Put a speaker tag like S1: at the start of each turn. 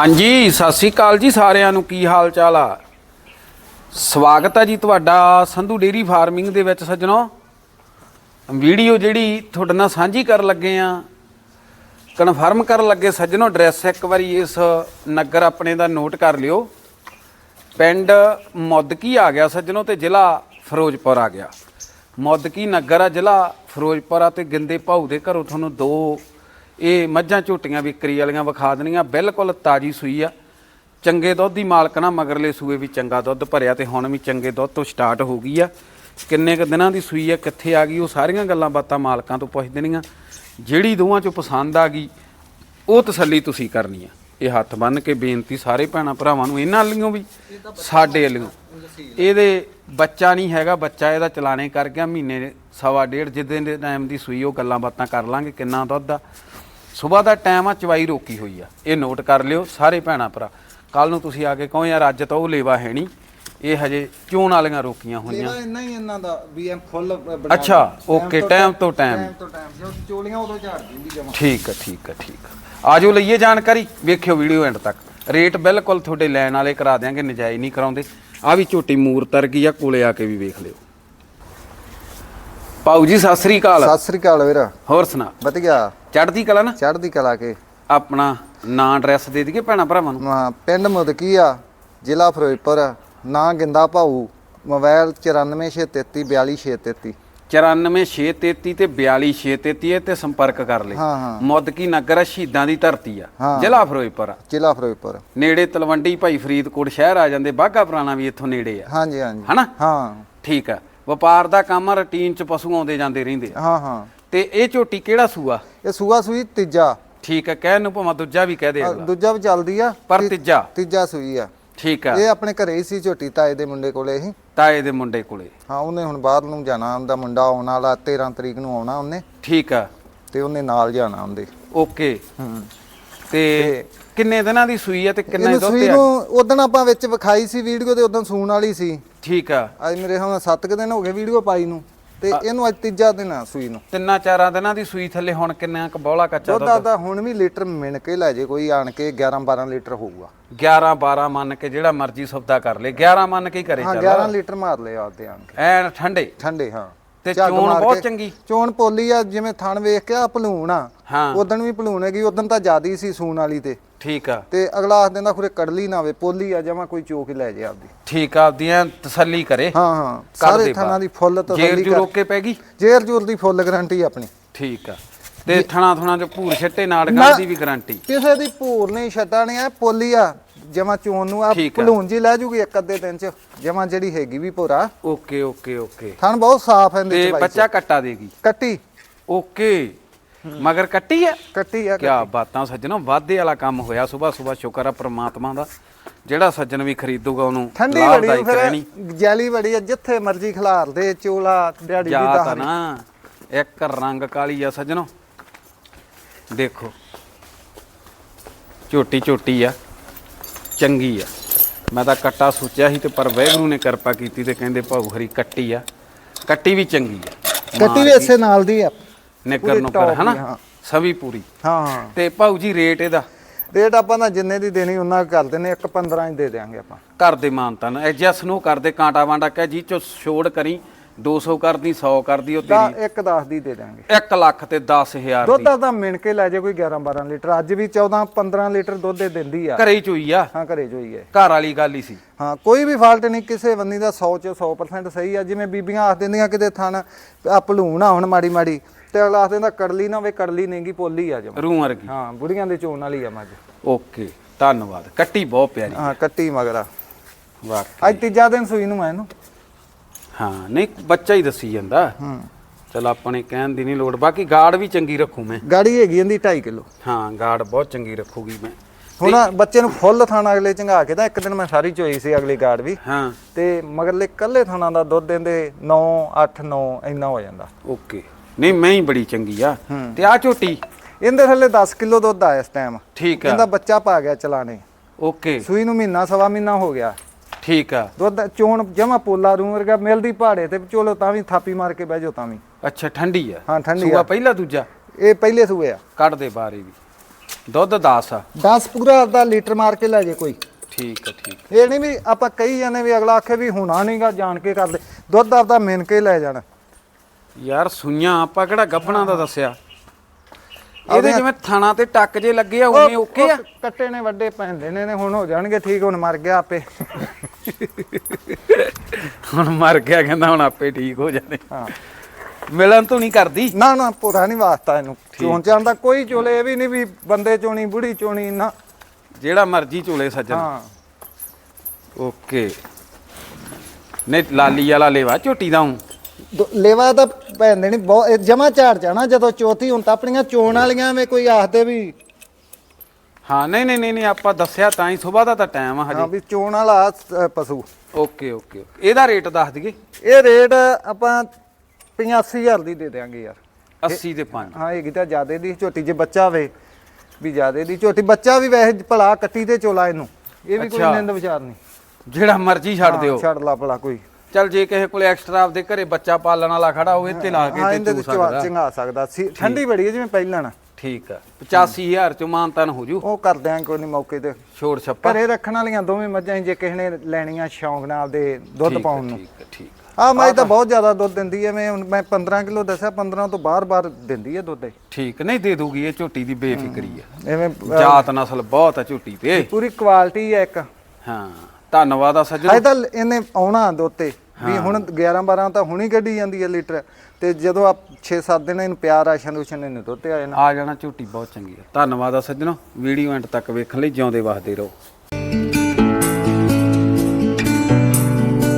S1: ਹਾਂਜੀ, ਸਤਿ ਸ੍ਰੀ ਅਕਾਲ ਜੀ ਸਾਰਿਆਂ ਨੂੰ। ਕੀ ਹਾਲ ਚਾਲ ਆ? ਸਵਾਗਤ ਹੈ ਜੀ ਤੁਹਾਡਾ ਸੰਧੂ ਡੇਰੀ ਫਾਰਮਿੰਗ ਦੇ ਵਿੱਚ ਸੱਜਣੋ। ਵੀਡੀਓ ਜਿਹੜੀ ਤੁਹਾਡੇ ਨਾਲ ਸਾਂਝੀ ਕਰਨ ਲੱਗੇ ਆ। ਕਨਫਰਮ ਕਰਨ ਲੱਗੇ ਸੱਜਣੋ, ਐਡਰੈਸ ਇੱਕ ਵਾਰੀ ਇਸ ਨਗਰ ਆਪਣੇ ਦਾ ਨੋਟ ਕਰ ਲਿਓ। ਪਿੰਡ ਮੁੱਦਕੀ ਆ ਗਿਆ ਸੱਜਣੋ ਤੇ ਜ਼ਿਲ੍ਹਾ ਫਿਰੋਜ਼ਪੁਰ ਆ ਗਿਆ। ਮੁੱਦਕੀ ਨਗਰ ਆ, ਜ਼ਿਲ੍ਹਾ ਫਿਰੋਜ਼ਪੁਰ ਆ ਤੇ ਗਿੰਦੇ ਭਾਊ ਦੇ ਘਰੋਂ ਤੁਹਾਨੂੰ ਦੋ ਇਹ ਮੱਝਾਂ ਝੋਟੀਆਂ ਵਿਕਰੀ ਵਾਲੀਆਂ ਵਿਖਾ ਦੇਣੀਆਂ, ਬਿਲਕੁਲ ਤਾਜੀ ਸੂਈ ਆ। ਚੰਗੇ ਦੁੱਧ ਦੀ ਮਾਲਕਣਾ ਮਗਰਲੇ ਸੂਏ ਵੀ ਚੰਗਾ ਦੁੱਧ ਭਰਿਆ ਤੇ ਹੁਣ ਵੀ ਚੰਗੇ ਦੁੱਧ ਤੋਂ ਸਟਾਰਟ ਹੋ ਗਈ ਆ। ਕਿੰਨੇ ਕੁ ਦਿਨਾਂ ਦੀ ਸੂਈ ਆ, ਕਿੱਥੇ ਆ ਗਈ, ਉਹ ਸਾਰੀਆਂ ਗੱਲਾਂ ਬਾਤਾਂ ਮਾਲਕਾਂ ਤੋਂ ਪੁੱਛ ਦੇਣੀਆਂ। ਜਿਹੜੀ ਦੋਵਾਂ ਚੋਂ ਪਸੰਦ ਆ ਗਈ, ਉਹ ਤਸੱਲੀ ਤੁਸੀਂ ਕਰਨੀ ਆ। ਇਹ ਹੱਥ ਬੰਨ ਕੇ ਬੇਨਤੀ ਸਾਰੇ ਭੈਣਾਂ ਭਰਾਵਾਂ ਨੂੰ, ਇਹਨਾਂ ਵੱਲੋਂ ਵੀ, ਸਾਡੇ ਵੱਲੋਂ ਇਹਦੇ ਬੱਚਾ ਨਹੀਂ ਹੈਗਾ, ਬੱਚਾ ਇਹਦਾ ਚਲਾਣੇ ਕਰ ਗਿਆ, ਮਹੀਨੇ ਸਵਾ ਡੇਢ ਜਿੱਦਾਂ ਦੇ ਟਾਈਮ ਦੀ ਸੂਈ, ਉਹ ਗੱਲਾਂ ਬਾਤਾਂ ਕਰ ਲਾਂਗੇ, ਕਿੰਨਾ ਦੁੱਧ ਆ। ਸਵੇਰ ਦਾ ਟਾਈਮ ਆ ਚਵਾਈ ਰੋਕੀ ਹੋਈ ਆ। ਇਹ ਨੋਟ ਕਰ ਲਿਓ ਸਾਰੇ ਭੈਣਾਂ ਭਰਾ। ਕੱਲ ਨੂੰ ਤੁਸੀਂ ਆ ਕੇ ਕਹੋ ਯਾਰ ਅੱਜ ਤਾਂ ਉਹ ਲੇਵਾ ਹੈ ਨਹੀਂ। ਇਹ ਹਜੇ ਚੋਣ ਵਾਲੀਆਂ ਰੋਕੀਆਂ ਹੋਈਆਂ।
S2: ਤੇਰਾ ਇੰਨਾ ਹੀ ਇਹਨਾਂ ਦਾ ਵੀ ਐਮ ਫੁੱਲ ਬਣਾ
S1: ਅੱਛਾ,
S2: ਦਿੰਦੇ।
S1: ਓਕੇ, ਟਾਈਮ ਤੋਂ ਟਾਈਮ।
S2: ਟਾਈਮ ਤੋਂ ਟਾਈਮ ਜਦੋਂ ਚੋਲੀਆਂ ਉਦੋਂ ਝਾੜ ਦੂੰਗੀ ਜਮਾ।
S1: ਠੀਕ ਆ ਠੀਕ ਆ ਠੀਕ ਆ। ਆਜੋ ਲਈਏ ਜਾਣਕਾਰੀ। ਵੇਖਿਓ ਵੀਡੀਓ ਐਂਡ ਤੱਕ। ਰੇਟ ਬਿਲਕੁਲ ਤੁਹਾਡੇ ਲੈਣ ਵਾਲੇ ਕਰਾ ਦਿਆਂਗੇ ਨਜਾਇਜ਼ ਨਹੀਂ ਕਰਾਉਂਦੇ। ਆ ਵੀ ਝੋਟੀ ਮੂਰਤਰ ਗਈ ਆ ਕੋਲੇ ਆ ਕੇ ਵੀ ਵੇਖ ਲਿਓ। ਪਾਉ ਜੀ ਸਤਿ ਸ੍ਰੀ ਅਕਾਲ।
S2: ਸਤਿ ਸ੍ਰੀ ਅਕਾਲ ਵੀਰ।
S1: ਹੋਰ ਸੁਣਾ।
S2: ਵਧੀਆ।
S1: ਚੜ੍ਹਦੀ ਕਲਾ ਨਾ?
S2: ਚੜ੍ਹਦੀ ਕਲਾ ਕੇ।
S1: ਆਪਣਾ ਨਾਂ ਐਡਰੈਸ ਦੇ ਦਈਏ ਭੈਣਾਂ ਭਰਾਵਾਂ ਨੂੰ।
S2: ਮਾ ਪਿੰਡ ਮੁਦਕੀ ਆ ਜ਼ਿਲ੍ਹਾ ਫਿਰੋਜ਼ਪੁਰ ਨਾਂ ਗਿੰਦਾ ਭਾਊ ਮੋਬਾਈਲ 9463342633
S1: 94633 ਤੇ 42633 ਇਹ ਤੇ ਸੰਪਰਕ ਕਰ
S2: ਹਾਂ ਹਾਂ।
S1: ਮੁੱਦਕੀ ਨਗਰ ਸ਼ਹੀਦਾਂ ਦੀ ਧਰਤੀ ਆ
S2: ਹਾਂ।
S1: ਜ਼ਿਲ੍ਹਾ ਫਿਰੋਜ਼ਪੁਰ ਆ।
S2: ਜ਼ਿਲ੍ਹਾ ਫਿਰੋਜ਼ਪੁਰ।
S1: ਨੇੜੇ ਤਲਵੰਡੀ ਭਾਈ ਫਰੀਦਕੋਟ ਸ਼ਹਿਰ ਆ ਜਾਂਦੇ ਬਾਗਾ ਪੁਰਾਣਾ ਵੀ ਇੱਥੋਂ ਨੇੜੇ ਆ।
S2: ਹਾਂਜੀ ਹਾਂਜੀ।
S1: ਹਨਾ?
S2: ਹਾਂ।
S1: ਠੀਕ ਆ। ਵਪਾਰ ਦਾ ਕੰਮ ਰੁਟੀਨ ਚ ਪਸ਼ੂ ਆਉਂਦੇ ਜਾਂਦੇ ਰਹਿੰਦੇ ਆ।
S2: ਹਾਂ ਹਾਂ।
S1: ਤੇ ਇਹ ਝੋਟੀ ਕਿਹੜਾ ਸੂਆ?
S2: ਇਹ ਸੂਆ ਸੂਈ ਤੀਜਾ।
S1: ਠੀਕ ਆ ਕਹਿਣ ਨੂੰ ਭਾਵੇਂ ਦੂਜਾ ਵੀ ਕਹਿ ਦੇ ਅਗਲਾ।
S2: ਦੂਜਾ ਵੀ ਚੱਲਦੀ ਆ।
S1: ਪਰ ਤੀਜਾ।
S2: ਤੀਜਾ ਸੂਈ ਆ।
S1: ਠੀਕ ਆ।
S2: ਇਹ ਆਪਣੇ ਘਰੇ ਹੀ ਸੀ ਝੋਟੀ ਤਾਏ ਦੇ ਮੁੰਡੇ ਕੋਲੇ ਹੀ।
S1: ਤਾਏ ਦੇ ਮੁੰਡੇ ਕੋਲੇ।
S2: ਹਾਂ ਉਹਨੇ ਹੁਣ ਬਾਹਰ ਨੂੰ ਜਾਣਾ ਉਹਦਾ ਮੁੰਡਾ ਆਉਣ ਵਾਲਾ 13 ਤਰੀਕ ਨੂੰ ਆਉਣਾ ਉਹਨੇ।
S1: ਠੀਕ ਆ।
S2: ਤੇ ਉਹਨੇ ਨਾਲ ਜਾਣਾ ਉਹਦੇ।
S1: ਓਕੇ।
S2: ਹੂੰ।
S1: ਤੇ ਕਿੰਨੇ ਦਿਨਾਂ ਦੀ ਸੂਈ ਆ ਤੇ ਕਿੰਨਾ ਦੁੱਧ
S2: ਸੂਈ
S1: ਆ
S2: ਨੂੰ ਉਦੋਂ ਆਪਾਂ ਵਿੱਚ ਵਿਖਾਈ ਸੀ ਵੀਡੀਓ ਤੇ ਉਦੋਂ ਸੂਣ ਵਾਲੀ ਸੀ।
S1: ਠੀਕ ਆ।
S2: ਅੱਜ ਮੇਰੇ ਹੁਣ 7 ਕੁ ਦਿਨ ਹੋ ਗਏ ਵੀਡੀਓ ਪਾਈ ਨੂੰ। ਤੇ ਇਹਨੂੰ ਅੱਜ ਤੀਜਾ ਦਿਨ ਆ ਸੂਈ ਨੂੰ।
S1: ਤਿੰਨਾਂ ਚਾਰਾਂ ਦਿਨਾਂ ਦੀ ਸੂਈ ਥੱਲੇ ਹੁਣ ਕਿੰਨਾ ਕੁ ਬੌਲਾ ਕੱਚਾ
S2: ਦੁੱਧ
S1: ਦੁੱਧ?
S2: ਆਦਾ ਹੁਣ ਵੀ ਲੀਟਰ ਮਿਣ ਕੇ ਲੈ ਜੇ ਕੋਈ ਆਣ ਕੇ 11 12 ਲੀਟਰ ਹੋਊਗਾ।
S1: 11 12 ਮੰਨ ਕੇ ਜਿਹੜਾ ਮਰਜ਼ੀ ਸੌਦਾ ਕਰ ਲੇ 11 ਮੰਨ ਕੇ ਹੀ ਕਰੇ
S2: ਹਾਂ
S1: ਚੱਲ।
S2: 11 ਲੀਟਰ ਮਾਰ ਲਏ ਆਪਦੇ ਆਣ ਕੇ।
S1: ਐਨ ਠੰਡੇ।
S2: ਠੰਡੇ ਹਾਂ।
S1: ਤੇ
S2: ਝੱਗ
S1: ਚੋਣ
S2: ਮਾਰ
S1: ਬਹੁਤ
S2: ਕੇ-
S1: ਚੰਗੀ।
S2: ਚੋਣ ਪੋਲੀ ਆ ਜਿਵੇਂ ਥਣ ਵੇਖ ਕੇ ਆ ਭਲੂਣ ਆ।
S1: ਹਾਂ।
S2: ਉਦੋਂ ਵੀ ਭਲੂਣ ਹੈਗੀ ਉਦੋਂ ਤਾਂ ਜ਼ਿਆਦੀ ਸੀ ਸੂਣ ਵਾਲੀ ਤੇ।
S1: ਠੀਕ ਆ।
S2: ਤੇ ਅਗਲਾ ਆਖ ਦਿੰਦਾ ਖੁਰੇ ਕੜਲੀ ਨਾ ਹੋਵੇ ਪੋਲੀ ਆ ਜਮਾ ਕੋਈ ਚੋਕ ਲੈ ਜੇ ਆਪਦੀ।
S1: ਠੀਕ ਆ ਆਪਦੀਆਂ ਤਸੱਲੀ ਕਰੇ।
S2: ਹਾਂ ਹਾਂ। ਸਾਰੇ
S1: ਦੇ
S2: ਥਾਣਾ। ਦੀ ਫੁੱਲ
S1: ਜੇਰ
S2: ਤਸੱਲੀ ਕਰ।
S1: ਰੋਕ ਪੈ ਗਈ?
S2: ਜੇਰ ਜੂਰ ਦੀ ਫੁੱਲ ਗਾਰੰਟੀ ਆਪਣੀ।
S1: ਠੀਕ ਆ। ਤੇ ਥਣਾ ਥਣਾ ਚ ਭੂਰ ਛੱਟੇ ਨਾੜਕਾਂ ਦੀ ਵੀ ਗਾਰੰਟੀ।
S2: ਕਿਸੇ ਦੀ ਭੂਰ ਨਹੀਂ ਛੱਡਾ ਨਹੀਂ ਆ ਪੋਲੀ ਆ। ਜਮਾ ਚੋਣ ਨੂੰ ਆ
S1: ਠੀਕ ਆ।
S2: ਭਲੂਣ ਜੀ ਲੈ ਜੂਗੀ ਇੱਕ ਅੱਧੇ ਦਿਨ ਚ ਜਮਾ ਜਿਹੜੀ ਹੈਗੀ ਵੀ ਭੋਰਾ।
S1: Okay okay okay.
S2: ਥਣ ਬਹੁਤ ਸਾਫ਼ ਹੈ ਇਹਦੇ
S1: ਤੇ
S2: ਚ ਬਾਈ
S1: ਬੱਚਾ ਕੱਟਾ ਦੇਗੀ।
S2: ਕੱਟੀ।
S1: ਓਕੇ। ਮਗਰ ਕੱਟੀ ਆ?
S2: ਕੱਟੀ ਆ
S1: ਕਿਆ ਬਾਤਾਂ ਸੱਜਣੋ ਵਾਧੇ ਵਾਲਾ ਕੰਮ ਹੋਇਆ। ਸਵੇਰ ਸਵੇਰ ਸ਼ੁਕਰ ਆ ਪ੍ਰਮਾਤਮਾ ਦਾ। ਜਿਹੜਾ ਸੱਜਣ ਵੀ ਖਰੀਦੂਗਾ ਉਹਨੂੰ
S2: ਠੰਡੀ
S1: ਲਾਭਦਾਇਕ
S2: ਬੜੀ
S1: ਰਹਿਣੀ
S2: ਫਿਰ। ਜੈਲੀ ਬੜੀ ਆ ਜਿੱਥੇ ਮਰਜ਼ੀ ਖਿਲਾਰ ਦੇ ਚੋਲਾ ਦਿਹਾੜੀ ਦੀ
S1: ਜਾ ਤਾਂ
S2: ਦਾ
S1: ਨਾ ਇੱਕ ਰੰਗ ਕਾਲੀ ਆ ਸੱਜਣੋ। ਦੇਖੋ। ਝੋਟੀ ਝੋਟੀ ਆ। ਚੰਗੀ ਆ। ਮੈਂ ਤਾਂ ਕੱਟਾ ਸੋਚਿਆ ਸੀ ਤੇ ਪਰ ਵੈਗਰੂ ਨੇ ਕਿਰਪਾ ਕੀਤੀ ਤੇ ਕਹਿੰਦੇ ਭਾਊ ਹਰੀ ਕੱਟੀ ਆ। ਕੱਟੀ ਵੀ ਚੰਗੀ ਆ।
S2: ਕੱਟੀ ਵੀ ਇਸੇ ਨਾਲ ਦੀ ਆ।
S1: ਨਿੱਕਰ ਨੁੱਕਰ ਹਨਾ। ਸਭੀ ਪੂਰੀ।
S2: ਹਾਂ।
S1: ਤੇ ਭਾਊ ਜੀ ਰੇਟ ਇਹਦਾ?
S2: ਰੇਟ ਆਪਾਂ ਨਾ ਜਿੰਨੇ ਦੀ ਦੇਣੀ ਉਹਨਾਂ ਕਰ ਦਿੰਨੇ ਇੱਕ 15 ਹੀ ਦੇ ਦੇਾਂਗੇ ਆਪਾਂ।
S1: ਘਰ ਦੇ ਮਾਨਤਨ ਐਡਜਸਟ ਨੂੰ ਕਰਦੇ ਕਾਂਟਾ ਵਾਂਡਾ ਕਹਿ ਜੀ ਚੋ ਛੋੜ ਕਰੀ। 200 ਕਰਦੀ 100 ਕਰਦੀ ਉਹ ਤੇਰੀ।
S2: ਇੱਕ 10 ਦੀ ਦੇ ਦੇਾਂਗੇ
S1: 1 ਲੱਖ ਤੇ 10000
S2: ਦੁੱਧ
S1: ਦੀ।
S2: ਤਾਂ ਮਿਣ ਕੇ ਲੈ ਜੇ ਕੋਈ 11 12 ਲੀਟਰ। ਅੱਜ ਵੀ 14 15 ਲੀਟਰ ਦੁੱਧ ਦੇ ਦਿੰਦੀ ਆ।
S1: ਘਰੇ ਹੀ ਚੋਈ ਆ?
S2: ਹਾਂ ਘਰੇ ਜੋਈ ਹੈ
S1: ਘਰ ਵਾਲੀ ਗੱਲ ਹੀ ਸੀ।
S2: ਹਾਂ ਕੋਈ ਵੀ ਫਾਲਟ ਨਹੀਂ ਕਿਸੇ ਬੰਦੀ ਦਾ 100 ਚ 100% ਸਹੀ ਆ। ਜਿਵੇਂ ਬੀਬੀਆਂ ਆਖ ਦਿੰਦੀਆਂ ਕਿਤੇ ਥਣ ਆ ਭਲੂਣ ਆ ਹੁਣ ਮਾੜੀ ਮਾੜੀ। ਤੇ ਅਗਲਾ ਆਖ ਦਿੰਦਾ ਕੜਲੀ ਨਾ ਹੋਵੇ ਕੜਲੀ ਨਹੀਂਗੀ ਪੋਲੀ ਆ ਜਮਾ
S1: ਰੂਹ ਵਰਗੀ।
S2: ਹਾਂ ਬੁੜੀਆਂ ਦੇ ਚੋਣ ਵਾਲੀ ਆ ਮੱਝ
S1: ਓਕੇ ਧੰਨਵਾਦ। ਕੱਟੀ ਬਹੁਤ ਪਿਆਰੀ।
S2: ਹਾਂ ਕੱਟੀ ਮਗਰਾ।
S1: ਵਾਕਈ।
S2: ਅੱਜ ਤੀਜਾ ਦਿਨ ਸੂਈ ਨੂੰ ਮੈਂ ਇਹਨੂੰ।
S1: ਹਾਂ ਨਹੀਂ ਬੱਚਾ ਹੀ ਦੱਸੀ ਜਾਂਦਾ।
S2: ਹੂੰ।
S1: ਚਲ ਆਪਣੇ ਕਹਿਣ ਦੀ ਨਹੀਂ ਲੋੜ ਬਾਕੀ ਗਾਰਡ ਵੀ ਚੰਗੀ ਰੱਖੂ ਮੈਂ।
S2: ਗਾੜੀ ਹੈਗੀ ਇਹਦੀ 2.5 ਕਿਲੋ।
S1: ਹਾਂ ਗਾਰਡ ਬਹੁਤ ਚੰਗੀ ਰੱਖੂਗੀ ਮੈਂ।
S2: ਹੁਣ ਬੱਚੇ ਨੂੰ ਫੁੱਲ ਥਾਣਾ ਅਗਲੇ ਚੰਗਾ ਕੇ ਤਾਂ ਇੱਕ ਦਿਨ ਮੈਂ ਸਾਰੀ ਚੋਈ ਸੀ ਅਗਲੀ ਗਾੜ ਵੀ।
S1: ਹਾਂ।
S2: ਤੇ ਮਗਰਲੇ ਕੱਲੇ ਥਾਣਾ ਦਾ ਦੁੱਧ ਦਿੰਦੇ 9 8 9 ਇੰਨਾ ਹੋ ਜਾਂਦਾ।
S1: ਓਕੇ। ਨਹੀਂ ਮੈਂ ਹੀ ਬੜੀ ਚੰਗੀ ਆ। ਤੇ ਆ ਝੋਟੀ?
S2: ਇਹਦੇ ਥੱਲੇ 10 ਕਿਲੋ ਦੁੱਧ ਆ ਇਸ ਟਾਈਮ
S1: ਠੀਕ
S2: ਇਹਦਾ
S1: ਆ
S2: ਬੱਚਾ ਪਾ ਗਿਆ ਚਲਾਣੇ।
S1: ਓਕੇ।
S2: ਸੂਈ ਨੂੰ ਮਹੀਨਾ ਸਵਾ ਮਹੀਨਾ ਹੋ ਗਿਆ।
S1: ਠੀਕ ਆ।
S2: ਦੁੱਧ ਚੋਣ ਜਮਾ ਪੋਲਾ ਰੂ ਵਰਗਾ ਮਿਲਦੀ ਪਹਾੜੇ ਤੇ ਚਲੋ ਤਾਂ ਵੀ ਥਾਪੀ ਮਾਰ ਕੇ ਬਹਿ ਜਾਓ ਤਾਂ ਵੀ।
S1: ਅੱਛਾ ਠੰਡੀ ਆ।
S2: ਹਾਂ ਠੰਡੀ
S1: ਸੂਆ ਪਹਿਲਾ ਦੂਜਾ?
S2: ਇਹ ਪਹਿਲੇ ਸੂਏ ਆ।
S1: ਕੱਢ ਦੇ ਬਾਰੇ ਵੀ। ਦੁੱਧ 10 ਆ।
S2: 10 ਪੂਰਾ ਦਾ ਲੀਟਰ ਮਾਰ ਕੇ ਲੈ ਜੇ ਕੋਈ।
S1: ਠੀਕ ਆ ਠੀਕ
S2: ਇਹ ਨਹੀਂ ਵੀ ਆਪਾਂ ਕਹੀ ਜਾਂਦੇ ਵੀ ਅਗਲਾ ਆਖੇ ਵੀ ਹੋਣਾ ਨਹੀਂਗਾ ਜਾਣ ਕੇ ਕਰਦੇ ਦੁੱਧ ਆਪਦਾ ਮਿਣ ਕੇ ਲੈ ਜਾਣਾ।
S1: ਯਾਰ ਸੁਈਆਂ ਆਪਾਂ ਕਿਹੜਾ ਗੱਭਣਾ ਦਾ ਦੱਸਿਆ? ਇਹਦੇ ਜਿਵੇਂ ਥਾਣਾ ਤੇ ਟੱਕ ਜੇ ਲੱਗੇ ਆ ਉਵੇਂ ਓਕੇ ਆ?
S2: ਕੱਟੇ ਨੇ ਵੱਡੇ ਪੈਂਦੇ ਨੇ ਨੇ ਹੁਣ ਹੋ ਜਾਣਗੇ ਠੀਕ ਹੁਣ ਮਰ ਗਿਆ ਆਪੇ।
S1: ਹੁਣ ਮਰ ਗਿਆ ਕਹਿੰਦਾ ਹੁਣ ਆਪੇ ਠੀਕ ਹੋ ਜਾਣੇ।
S2: ਹਾਂ।
S1: ਮਿਲਣ ਤੋਂ ਨਹੀਂ ਕਰਦੀ?
S2: ਨਾ ਨਾ ਪੂਰਾ ਨਹੀਂ ਵਾਸਤਾ ਇਹਨੂੰ। ਚੋਣ ਚਾਣ ਦਾ ਕੋਈ ਚੋਲੇ ਇਹ ਵੀ ਨਹੀਂ ਵੀ ਬੰਦੇ ਚੋਣੀ ਬੁੜੀ ਚੋਣੀ ਨਾ।
S1: ਜਿਹੜਾ ਮਰਜ਼ੀ ਝੋਲੇ ਸੱਜਣ।
S2: ਹਾਂ।
S1: ਓਕੇ। ਨੇ ਲਾਲੀ ਵਾਲਾ ਲੇਵਾ ਝੋਟੀ ਦਾ ਹੂੰ
S2: ਲੇਵਾ ਤਾਂ ਪੈਂਦੇ ਨਹੀਂ ਬਹੁਤ ਜਮਾ ਝਾੜ ਜਾਣਾ ਜਦੋਂ ਚੌਥੀ ਹੁਣ ਤਾਂ ਆਪਣੀਆਂ ਚੋਣ ਵਾਲੀਆਂ ਵੇ ਕੋਈ ਆਖਦੇ ਵੀ
S1: ਹਾਂ ਨਹੀਂ ਨਹੀਂ ਨਹੀਂ ਨਹੀਂ ਆਪਾਂ ਦੱਸਿਆ ਤਾਂ ਹੀ ਸਵੇਰ ਦਾ ਤਾਂ ਟਾਈਮ ਆ
S2: ਹਾਂ
S1: ਹਜੇ
S2: ਵੀ ਚੋਣ ਵਾਲਾ ਅ, ਪਸ਼ੂ।
S1: Okay okay. ਇਹਦਾ ਰੇਟ ਦੱਸ ਦਈਏ?
S2: ਇਹ ਰੇਟ ਆਪਾਂ 85000 ਦੀ ਦੇ ਦਿਆਂਗੇ ਯਾਰ।
S1: 80 ਤੇ 5
S2: ਹਾਂ ਹੈਗੀ ਤਾਂ ਜਿਆਦੇ ਦੀ ਝੋਟੀ ਜੇ ਬੱਚਾ ਵੇ ਵੀ ਜਿਆਦੇ ਦੀ ਝੋਟੀ। ਬੱਚਾ ਵੀ ਵੈਸੇ ਭਲਾ ਕੱਟੀ ਤੇ ਚੋਲਾ ਇਹਨੂੰ। ਇਹ ਵੀ ਕੋਈ
S1: ਅੱਛਾ।
S2: ਨਿੰਦ ਵਿਚਾਰ ਨਹੀਂ।
S1: ਜਿਹੜਾ ਮਰਜ਼ੀ ਛੱਡ
S2: ਹਾਂ,
S1: ਦਿਓ।
S2: ਛੱਡ ਲਾ ਭਲਾ ਕੋਈ।
S1: ਚਲ ਜੇ ਕਿਸੇ ਕੋਲੇ ਐਕਸਟਰਾ ਆਪਦੇ ਘਰੇ ਬੱਚਾ ਪਾਲਣ ਵਾਲਾ ਖੜਾ ਹੋਵੇ ਤੇ ਲਾ
S2: ਹਾਂ
S1: ਕੇ
S2: ਇਹਦੇ
S1: ਤੇ
S2: ਤੇ
S1: ਚੂ
S2: ਚਵਾ
S1: ਸਕਦਾ।
S2: ਚੰਗਾ ਸਕਦਾ। ਸੀ ਠੰਡੀ ਬੜੀ ਹੈ ਜਿਵੇਂ ਪਹਿਲਾਂ ਨਾ।
S1: ਠੀਕ ਆ। 85000 ਚ ਮਾਨਤਨ ਹੋ ਜੂ।
S2: ਉਹ ਕਰ ਦਿਆਂ ਕੋਈ ਨਹੀਂ ਮੌਕੇ ਤੇ।
S1: ਛੋੜ ਛੱਪਾ।
S2: ਘਰੇ ਰੱਖਣ ਵਾਲੀਆਂ ਦੋਵੇਂ ਮੱਝਾਂ ਜੇ ਕਿਸੇ ਨੇ ਲੈਣੀਆਂ ਸ਼ੌਂਕ ਨਾਲ ਦੇ ਦੁੱਧ ਪਾਉਣ ਨੂੰ।
S1: ਠੀਕ ਆ, ਠੀਕ ਆ।
S2: ਆ ਮੱਝ ਤਾਂ ਬਹੁਤ ਜ਼ਿਆਦਾ ਦੁੱਧ ਦਿੰਦੀ ਹੈ ਮੈਂ ਹੁਣ ਮੈਂ 15 ਕਿਲੋ ਦੱਸਿਆ 15 ਤੋਂ ਬਾਰ-ਬਾਰ ਦਿੰਦੀ ਹੈ ਦੁੱਧ ਇਹ।
S1: ਠੀਕ ਨਹੀਂ ਦੇ ਦੂਗੀ ਇਹ ਝੋਟੀ ਦੀ ਬੇਫਿਕਰੀ ਆ।
S2: ਐਵੇਂ
S1: ਜਾਤ ਨਸਲ ਬਹੁਤ ਆ ਝੋਟੀ ਤੇ।
S2: ਪੂਰੀ ਕੁਆਲਿਟੀ ਹੈ ਇੱਕ।
S1: ਹਾਂ। ਧੰਨਵਾਦ ਆ ਸੱਜਣ।
S2: ਅਜੇ ਤਾਂ ਇਹਨੇ ਆਉਣਾ ਦੋਤੇ ਵੀ ਹੁਣ 11 12 ਤਾਂ ਹੁਣੀ ਕੱਢੀ ਜਾਂਦੀ ਹੈ ਲੀਟਰ। ਤੇ ਜਦੋਂ ਆ 6-7 ਦਿਨ ਇਹਨੂੰ ਪਿਆਰ ਆਸ਼ਨ ਰੂਸ਼ਨ ਇਹਨੇ ਦੋਤੇ ਆਏ ਨਾ
S1: ਆ ਜਾਣਾ ਝੋਟੀ ਬਹੁਤ ਚੰਗੀ ਆ। ਧੰਨਵਾਦ ਆ ਸੱਜਣੋ। ਵੀਡੀਓ ਐਂਡ ਤੱਕ ਵੇਖਣ ਲਈ ਜਿਉਂਦੇ ਵਸਦੇ ਰਹੋ।